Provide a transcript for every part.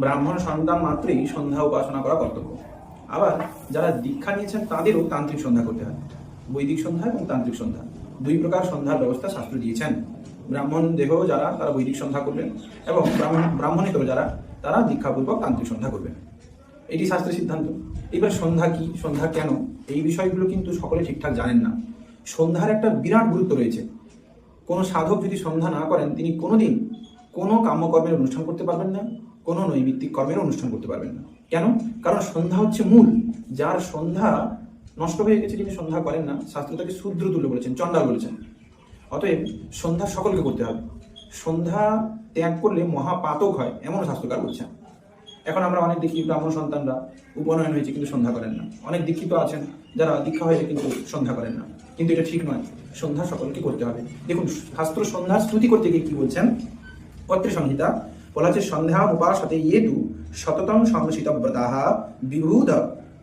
ব্রাহ্মণ সন্তান মাত্রেই সন্ধ্যা উপাসনা করা কর্তব্য। আবার যারা দীক্ষা নিয়েছেন তাদেরও তান্ত্রিক সন্ধ্যা করতে হয়। বৈদিক সন্ধ্যা এবং তান্ত্রিক সন্ধ্যা। দুই প্রকার সন্ধ্যার ব্যবস্থা শাস্ত্র দিয়েছেন। ব্রাহ্মণ দেহ যারা, তারা বৈদিক সন্ধ্যা করবেন এবং ব্রাহ্মণ ব্রাহ্মণেতর যারা, তারা দীক্ষাপূর্বক তান্ত্রিক সন্ধ্যা করবেন। এটি শাস্ত্রের সিদ্ধান্ত। এবার সন্ধ্যা কি, সন্ধ্যা কেন? এই বিষয়গুলো কিন্তু সকলে ঠিকঠাক জানেন না। সন্ধ্যার একটা বিরাট গুরুত্ব রয়েছে। কোনো সাধক যদি সন্ধ্যা না করেন, তিনি কোনোদিন কোনো কাম্যকর্মের অনুষ্ঠান করতে পারবেন না। কোনো নৈমিত্তিক কর্মের অনুষ্ঠান করতে পারবেন না। কেন? কারণ সন্ধ্যা হচ্ছে মূল। যার সন্ধ্যা নষ্ট হয়ে গেছে যিনি সন্ধ্যা করেন না, শাস্ত্র তাকে শূদ্র তুলে বলেছেন, চণ্ডাল বলেছেন। অতএব সন্ধ্যা সকলকে করতে হবে। সন্ধ্যা ত্যাগ করলে মহাপাতক হয় এমন শাস্ত্রকার বলছেন। এখন আমরা অনেক দেখি ব্রাহ্মণ সন্তানরা উপনয়ন হয়েছে কিন্তু সন্ধ্যা করেন না। অনেক দীক্ষিত আছেন যারা দীক্ষা হয়েছে কিন্তু সন্ধ্যা করেন না। কিন্তু এটা ঠিক নয়। সন্ধ্যা সকলকে করতে হবে। দেখুন, শাস্ত্র সন্ধ্যার স্তুতি করতে গিয়ে কি বলছেন? পত্রে সংহিতা বলা হচ্ছে সন্ধ্যা উপাসতে ইয়েতু সততম সংসিত ব্রতাহ বিভূত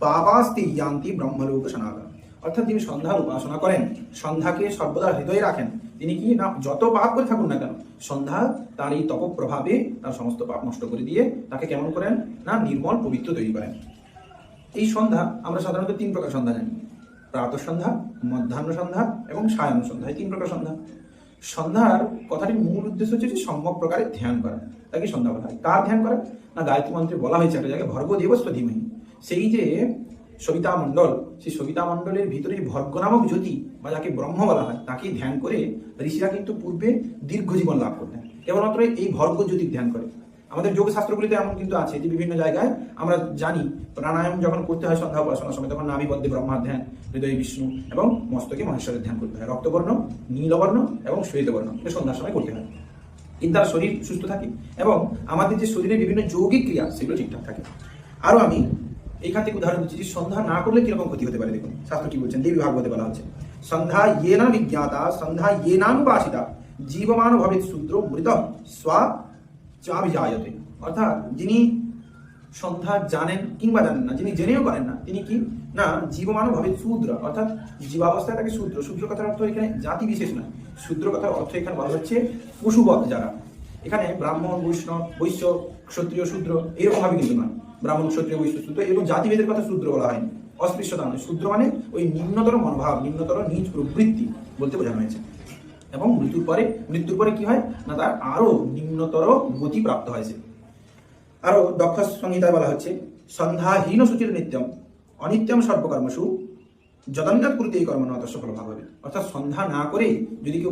পাপাস্তি ইয়ান্তি ব্রহ্মলোক সনাতন অর্থাৎ যিনি সন্ধ্যার উপাসনা করেন, সন্ধ্যাকে সর্বদা হৃদয়ে রাখেন, তিনি কি না যত পাপ করে থাকুন না কেন, সন্ধ্যা তার এই তপ প্রভাবে তার সমস্ত পাপ নষ্ট করে দিয়ে তাকে কেমন করেন? না, নির্মল পবিত্র তৈরি করেন। এই সন্ধ্যা আমরা সাধারণত তিন প্রকার সন্ধ্যা জানি। প্রাত সন্ধ্যা, মধ্যাহ্ন সন্ধ্যা এবং সায়ন সন্ধ্যা। এই তিন প্রকার সন্ধ্যা। সন্ধ্যার কথাটির মূল উদ্দেশ্য হচ্ছে যে সম্ভব প্রকারে ধ্যান করা। তাকে সন্ধ্যা কথা হয়? কার ধ্যান করা? না, গায়ত্রী মন্ত্রে বলা হয়েছে একটা জায়গায়, ভর্গ দেবস্ব ধীমহী। সেই যে সবিতা মণ্ডল, সেই সবিতা মণ্ডলের ভিতরে ভর্গ নামক জ্যোতি, বা যাকে ব্রহ্ম বলা হয় তাকে ধ্যান করে ঋষিরা কিন্তু পূর্বে দীর্ঘ জীবন লাভ করতেন কেবলমাত্র এই ভর্গ জ্যোতি ধ্যান করে। আমাদের যোগ শাস্ত্রগুলিতে এমন কিন্তু আছে যে বিভিন্ন জায়গায় আমরা জানি প্রাণায়াম যখন করতে হয় সন্ধ্যা উপাসনার সময়, তখন নাভিবদ্ধে ব্রহ্মার ধ্যান হৃদয় বিষ্ণু এবং মস্তকে মহেশ্বরের ধ্যান করতে হয়। রক্তবর্ণ, নীলবর্ণ এবং শ্বেতবর্ণ এটা সন্ধ্যার সময় করতে হয়। কিন্তু তার শরীর সুস্থ থাকে এবং আমাদের যে শরীরে বিভিন্ন যৌগিক ক্রিয়া, সেগুলো ঠিকঠাক থাকে। আরও আমি এইখান থেকে উদাহরণ দিচ্ছি যে সন্ধ্যা না করলে কীরকম ক্ষতি হতে পারে দেখুন। শাস্ত্র কি বলছেন? দেবী ভাগবতে বলা হচ্ছে, সন্ধ্যা ইয়ে না বিজ্ঞাতা, সন্ধ্যা ইয়ে নানুবাসিতা জীবমান ভবেত শূদ্র মৃত স্বা চাবিজায়তে অর্থাৎ যিনি সন্ধ্যা জানেন কিংবা জানেন না, যিনি জেনেও করেন না, তিনি কি? না জীবমান ভাবে শূদ্র। অর্থাৎ জীবাবস্থায় তাকে শূদ্র। শূদ্র কথার অর্থ এখানে জাতি বিশেষ নয়। শূদ্র কথার অর্থ এখানে বলা হচ্ছে পশুবধ যারা। এখানে ব্রাহ্মণ, বৈষ্ণব, বৈশ্য, ক্ষত্রিয়, শূদ্র এরকম ভাবে কিন্তু নয়। ব্রাহ্মণ, ক্ষত্রিয়, বৈশ্য, শূদ্র এরকম জাতিভেদের কথা শূদ্র বলা হয়নি। অস্পৃশ্যতা নয়। শূদ্র মানে ওই নিম্নতর মনোভাব, নিম্নতর নিজ প্রবৃত্তি বলতে বোঝানো হয়েছে। এবং মৃত্যুর পরে মৃত্যুর পরে কি হয়? না, তার আরও নিম্নতর গতি প্রাপ্ত হয়েছে আরও দক্ষ সংহিতায় বলা হচ্ছে, সন্ধ্যাহীন সূচির নিত্যম, অনিত্যম সর্বকর্মসু যদন্যাত করতে এই কর্ম নয় সফল ভাব হবে। অর্থাৎ সন্ধ্যা না করে যদি কেউ